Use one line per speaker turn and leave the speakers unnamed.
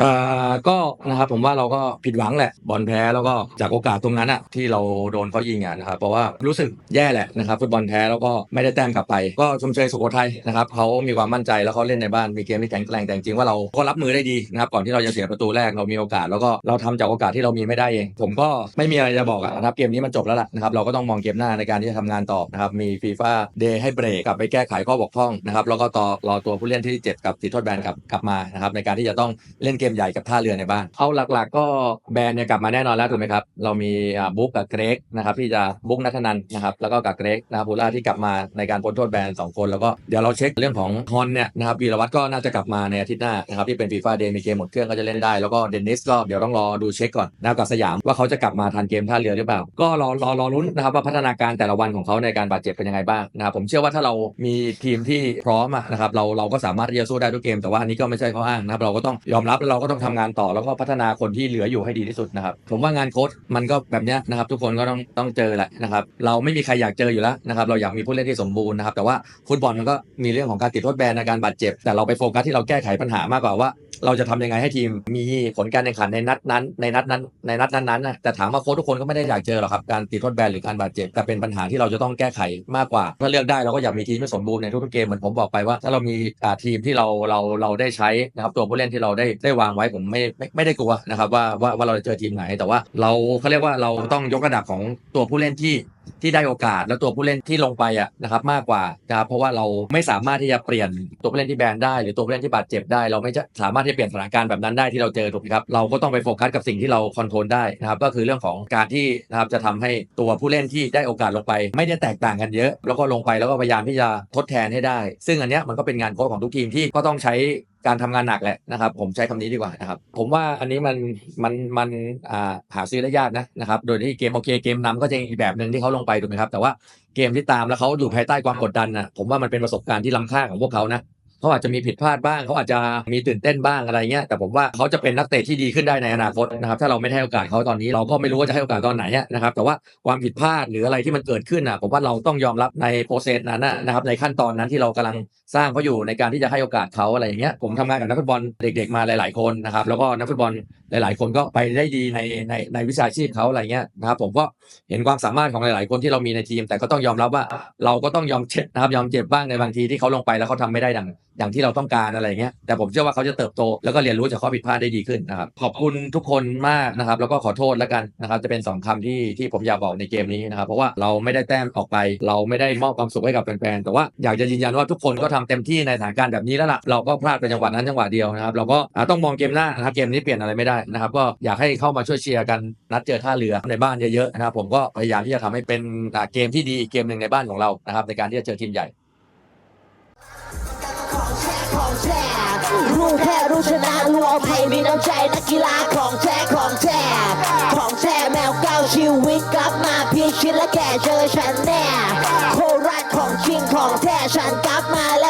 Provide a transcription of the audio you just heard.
อ่อก็นะครับผมว่าเราก็ผิดหวังแหละบอลแพ้แล้วก็จากโอกาสตรงนั้นอะที่เราโดนเขายิงอะนะครับเพราะว่ารู้สึกแย่แหละนะครับฟุตบอลแพ้แล้วก็ไม่ได้แต้มกลับไป ก็ชมเชยสุโขทัยนะครับเขามีความมั่นใจแล้วเขาเล่นในบ้านมีเกมที่แข็งแกร่งแต่จริงว่าเราก็รับมือได้ดีนะครับก่อนที่เราจะเสียประตูแรกเรามีโอกาส แล้วก็เราทำจากโอกาสที่เรามีไม่ได้เองผมก็ไม่มีอะไรจะบอกอะนะครับเกมนี้มันจบแล้วล่ะนะครับเราก็ต้องมองเกมหน้าในการที่จะทำงานต่อนะครับมีฟีฟ่าเดย์ให้เบรกกลับไปแก้ไขข้อบกพร่องนะครับแล้วก็ต่อรอตัวผู้เล่นที่เจ็บกับติดโทษแบนกลับกลับมานะครับในการที่จะต้องเล่นเกมใหญ่กับท่าเรือในบ้าน เอาหลักๆ ก็แบรนด์เนี่ยกลับมาแน่นอนแล้วถูกไหมครับ เรามีบุ๊กกับเกรกนะครับที่จะบุ๊กนัทนันนะครับแล้วก็กับเกรกนะครับพูล่าที่กลับมาในการพ้นโทษแบนสองคนแล้วก็เดี๋ยวเราเช็คเรื่องของฮอนเนี่ยนะครับวีรวัตรก็น่าจะกลับมาในอาทิตย์หน้านะครับที่เป็นฟีฟ่าเดย์มีเกมหมดเครื่องก็จะเล่นได้แล้วก็เดนนิสก็เดี๋ยวต้องรอดูเช็คก่อนนะครับกับสยามว่าเขาจะกลับมาทันเกมท่าเรือหรือเปล่า ก็รอรอรอลุ้นนะครับว่าพัฒนาการแต่ละวันของเขาในการบาดเจ็บเป็นยังไงบ้างนะครับผมเชื่อว่าถ้าเรามีทีมที่พร้อมนะครับเราเราก็สามารถที่จะสู้ได้ทุกเกม แต่ว่าอันนี้ก็ไม่ใช่ข้ออ้างนะครับเราก็ต้องยอมรับแล้วเราก็ต้องทำงานต่อแล้วก็พัฒนาคนที่เหลืออยู่ให้ดีที่สุดนะครับ ผมว่างานโค้ชมันก็แบบนี้นะครับ ทุกคนก็ต้องต้องเจอแหละนะครับ เราไม่มีใครอยากเจออยู่แล้วนะครับ เราอยากมีผู้เล่นที่สมบูรณ์นะครับ แต่ว่าฟุตบอลมันก็มีเรื่องของการติดโทษแบนในการบาดเจ็บ แต่เราไปโฟกัสที่เราแก้ไขปัญหามากกว่าว่า เราจะทำยังไงให้ทีมมีผลการแข่งขันในนัดนั้น ในนัดนั้น ในนัดนั้นๆนะแต่ถามว่าโค้ชทุกคนก็ไม่ได้อยากเจอหรอกครับการติดโทษแบนหรือการบาดเจ็บแต่เป็นปัญหาที่เราจะต้องแก้ไขมากกว่า ถ้าเลือกได้เราก็อยากมีทีมที่สมบูรณ์ในทุกๆเกมเหมือนผมบอกไปว่า ถ้าเรามีทีมที่เราเราเราได้ใช้นะครับตัวผู้เล่นที่เราได้ได้วางไว้ผมไม่ไม่ไม่ได้กลัวนะครับว่าว่าว่าเราจะเจอทีมไหนแต่ว่าเราเขาเรียกว่าเราต้องยกระดับของตัวผู้เล่นที่ที่ได้โอกาสแล้วตัวผู้เล่นที่ลงไปอะนะครับมากกว่านะครับเพราะว่าเราไม่สามารถที่จะเปลี่ยนตัวผู้เล่นที่แบนได้หรือตัวผู้เล่นที่บาดเจ็บได้ เราไม่จะสามารถที่จะเปลี่ยนสถานการณ์แบบนั้นได้ที่เราเจอถูกไหมครับเราก็ต้องไปโฟกัสกับสิ่งที่เราคอนโทรลได้นะครับก็คือเรื่องของการที่นะครับจะทำให้ตัวผู้เล่นที่ได้โอกาสลงไป ไม่ได้แตกต่างกันเยอะ แล้วก็ลงไปแล้วก็พยายามที่จะทดแทนให้ได้ ซึ่งอันเนี้ยมันก็เป็นงานโค้ชของทุกทีมที่ก็ต้องใช้ การทำงานหนักแหละนะครับ ผมใช้คำนี้ดีกว่านะครับ ผมว่าอันนี้มันมันมันอ่าหาซื้อได้ยากนะนะครับ โดยที่เกมโอเคเกมนำก็จะอีกแบบหนึ่งที่เขาลงไปถูกไหมครับ แต่ว่าเกมที่ตามแล้วเขาอยู่ภายใต้ความกดดันนะผมว่ามันเป็นประสบการณ์ที่ล้ำค่าของพวกเขานะ เขาอาจจะมีผิดพลาดบ้าง เขาอาจจะมีตื่นเต้นบ้างอะไรเงี้ยแต่ผมว่าเขาจะเป็นนักเตะที่ดีขึ้นได้ในอนาคตนะครับถ้าเราไม่ให้โอกาสเขาตอนนี้เราก็ไม่รู้ว่าจะให้โอกาสตอนไหนนะครับแต่ว่าความผิดพลาดหรืออะไรที่มันเกิดขึ้นอะผมว่าเราต้องยอมรับในโปรเซสนั้นนะนะครับในขั้นตอนนั้นที่เรากำลังสร้างเขาอยู่ในการที่จะให้โอกาสเขาอะไรอย่างเงี้ยผมทำงานกับนักฟุตบอลเด็ก ๆ มาหลาย ๆคนนะครับแล้วก็นักฟุตบอลหลาย ๆ คนก็ไปได้ดีในในในวิชาชีพเขาอะไรเงี้ยนะครับผมก็เห็นความสามารถของหลาย ๆ คนที่เรามีในทีม แต่ก็ต้องยอมรับว่าเราก็ต้องยอมเจ็บนะครับยอมเจ็บบ้างในบางทีที่เขาลงไปแล้วเขาทำไม่ได้ดัง อย่างที่เราต้องการอะไรเงี้ยแต่ผมเชื่อว่าเขาจะเติบโต แล้วก็เรียนรู้จากข้อผิดพลาดได้ดีขึ้นนะครับขอบคุณทุกคนมากนะครับแล้วก็ขอโทษแล้วกันนะครับจะเป็นสองคำที่ที่ผมอยากบอกในเกมนี้นะครับเพราะว่าเราไม่ได้แต้มออกไป เราไม่ได้มอบความสุขให้กับแฟนๆแต่ว่าอยากจะยืนยันว่าทุกคนก็ทำเต็มที่ในสถานการณ์แบบนี้แล้วล่ะเราก็พลาดไปจังหวะนั้นจังหวะเดียวนะครับเราก็ต้องมองเกมหน้านะครับเกมนี้เปลี่ยนอะไรไม่ได้นะครับก็อยากให้เข้ามาช่วยเชียร์กันนัดเจอท่าเรือในบ้านเยอะๆนะครับผมก็พยายามที่จะทำให้เป็นเกมที่ดีเกมหนึ่งในบ้านของเรานะครับในการที่จะเจอทีมใหญ่
ของแท้รู้แพ้รู้ชนะรู้เอาภัยมีน้ำใจนักกีฬาของแท้ของแท้ของแท้แมวเก้าชีวิตกลับมาพี่ชิดและแก่เจอฉันแน่โคราชของจริงของแท้ฉันกลับมาแล้ว